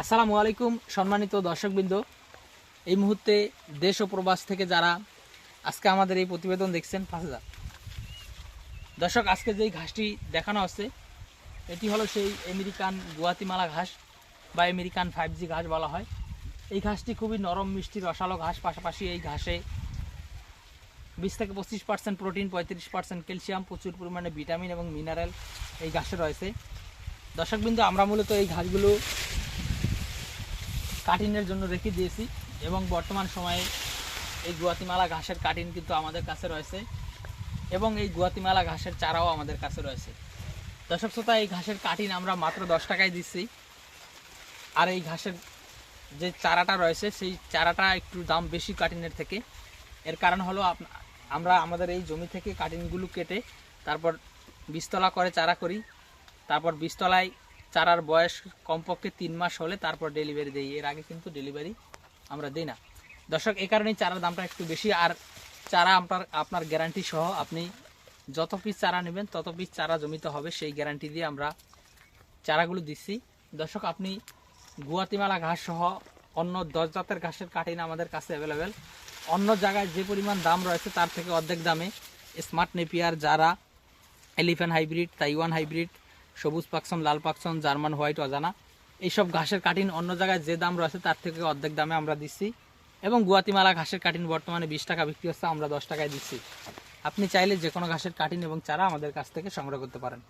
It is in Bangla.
আসসালামু আলাইকুম, সম্মানিত দর্শকবৃন্দ। এই মুহূর্তে দেশ ও প্রবাস থেকে যারা আজকে আমাদের এই প্রতিবেদন দেখছেন, পাঁচ হাজার। দর্শক, আজকে যেই ঘাসটি দেখানো হচ্ছে, এটি হলো সেই আমেরিকান গুয়াতিমালা ঘাস বা আমেরিকান ফাইভ জি ঘাস বলা হয়। এই ঘাসটি খুবই নরম, মিষ্টি, রসালো ঘাস। পাশাপাশি এই ঘাসে বিশ থেকে পঁচিশ পার্সেন্ট প্রোটিন, পঁয়ত্রিশ পার্সেন্ট ক্যালসিয়াম, প্রচুর পরিমাণে ভিটামিন এবং মিনারেল এই ঘাসে রয়েছে। দর্শকবৃন্দ, আমরা মূলত এই ঘাসগুলো কাটিনের জন্য রেখে দিয়েছি এবং বর্তমান সময়ে এই গুয়াতিমালা ঘাসের কাটিন কিন্তু আমাদের কাছে রয়েছে এবং এই গুয়াতিমালা ঘাসের চারাও আমাদের কাছে রয়েছে। দর্শক শ্রোতা, এই ঘাসের কাটিন আমরা মাত্র দশ টাকায় দিচ্ছি। আর এই ঘাসের যে চারাটা রয়েছে, সেই চারাটা একটু দাম বেশি কাটিনের থেকে। এর কারণ হলো আমরা আমাদের এই জমি থেকে কাটিনগুলো কেটে তারপর বীজতলা করে চারা করি। তারপর বীজতলায় চারার বয়স কমপক্ষে তিন মাস হলে তারপর ডেলিভারি দিই। এর আগে কিন্তু ডেলিভারি আমরা দিই না। দর্শক এই কারণেই চারার দামটা একটু বেশি। আর চারা আপনার আপনার গ্যারান্টি সহ আপনি যত পিস চারা নেবেন, তত পিস চারা জমিতে হবে, সেই গ্যারান্টি দিয়ে আমরা চারাগুলো দিচ্ছি। দর্শক, আপনি গুয়াতিমালা ঘাস সহ অন্য দশ জাতের ঘাসের কাটিন আমাদের কাছে অ্যাভেলেবেল অন্য জায়গায় যে পরিমাণ দাম রয়েছে, তার থেকে অর্ধেক দামে স্মার্ট নেপিয়ার যারা এলিফ্যান্ট হাইব্রিড তাইওয়ান হাইব্রিড সবুজ পাকসন, লাল পাকসন, জার্মান হোয়াইট অজানা। এইসব ঘাসের কাটিন অন্য জায়গায় যে দাম রয়েছে তার থেকে অর্ধেক দামে আমরা দিচ্ছি। এবং গুয়াতিমালা ঘাসের কাটিন বর্তমানে বিশ টাকা বিক্রি হচ্ছে, আমরা দশ টাকায় দিচ্ছি। আপনি চাইলে যে কোনো ঘাসের কাটিন এবং চারা আমাদের কাছ থেকে সংগ্রহ করতে পারেন।